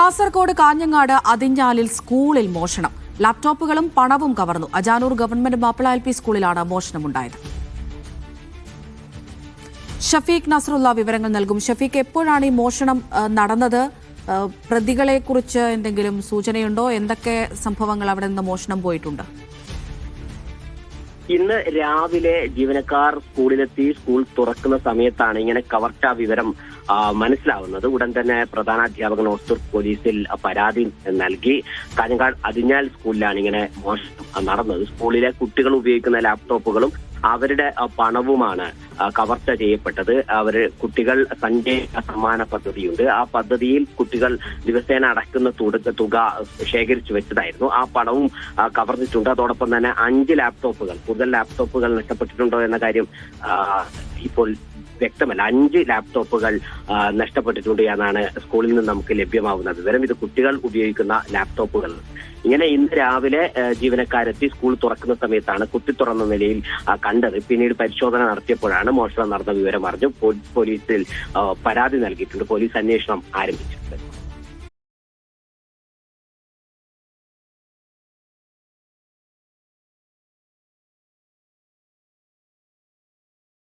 കാസർഗോഡ് കാഞ്ഞങ്ങാട് അതിഞ്ഞാലിൽ സ്കൂളിൽ മോഷണം. ലാപ്ടോപ്പുകളും പണവും കവർന്നു. Ajanur government Mappila L P സ്കൂളിലാണ് മോഷണമുണ്ടായത്. ഷഫീഖ് നസറുള്ള വിവരങ്ങൾ നൽകും. ഷഫീഖ് എപ്പോഴാണ് ഈ മോഷണം നടന്നത്? പ്രതികളെക്കുറിച്ച് എന്തെങ്കിലും സൂചനയുണ്ടോ? എന്തൊക്കെ സംഭവങ്ങൾ അവിടെ നിന്ന് മോഷണം പോയിട്ടുണ്ട്? ഇന്ന് രാവിലെ ജീവനക്കാർ സ്കൂളിലെത്തി സ്കൂൾ തുറക്കുന്ന സമയത്താണ് ഇങ്ങനെ കവർച്ച വിവരം മനസ്സിലാവുന്നത്. ഉടൻ തന്നെ പ്രധാനാധ്യാപകൻ ഓസ്തൂർ പോലീസിൽ പരാതി നൽകി. കാഞ്ഞങ്ങാട് അതിഞ്ഞാൽ സ്കൂളിലാണ് ഇങ്ങനെ മോഷണം നടന്നത്. സ്കൂളിലെ കുട്ടികൾ ഉപയോഗിക്കുന്ന ലാപ്ടോപ്പുകളും അവരുടെ പണവുമാണ് കവർച്ച ചെയ്യപ്പെട്ടത്. അവർ കുട്ടികൾ സഞ്ജയ് സമ്മാന പദ്ധതിയുണ്ട്. ആ പദ്ധതിയിൽ കുട്ടികൾ ദിവസേന അടക്കുന്ന തുക ശേഖരിച്ചു വെച്ചതായിരുന്നു. ആ പണവും കവർന്നിട്ടുണ്ട്. അതോടൊപ്പം തന്നെ അഞ്ച് ലാപ്ടോപ്പുകൾ കൂടുതൽ ലാപ്ടോപ്പുകൾ നഷ്ടപ്പെട്ടിട്ടുണ്ടോ എന്ന കാര്യം ഇപ്പോൾ വ്യക്തമല്ല. അഞ്ച് ലാപ്ടോപ്പുകൾ നഷ്ടപ്പെട്ടിട്ടുണ്ട് എന്നാണ് സ്കൂളിൽ നിന്ന് നമുക്ക് ലഭ്യമാവുന്നത്. വിവരം ഇത് കുട്ടികൾ ഉപയോഗിക്കുന്ന ലാപ്ടോപ്പുകൾ ഇങ്ങനെ ഇന്ന് രാവിലെ ജീവനക്കാരെത്തി സ്കൂൾ തുറക്കുന്ന സമയത്താണ് കുത്തി തുറന്ന നിലയിൽ കണ്ടത്. പിന്നീട് പരിശോധന നടത്തിയപ്പോഴാണ് മോഷണം നടന്ന വിവരം അറിഞ്ഞു പോലീസിൽ പരാതി നൽകിയിട്ടുണ്ട്. പോലീസ് അന്വേഷണം ആരംഭിച്ചിട്ടുണ്ട്.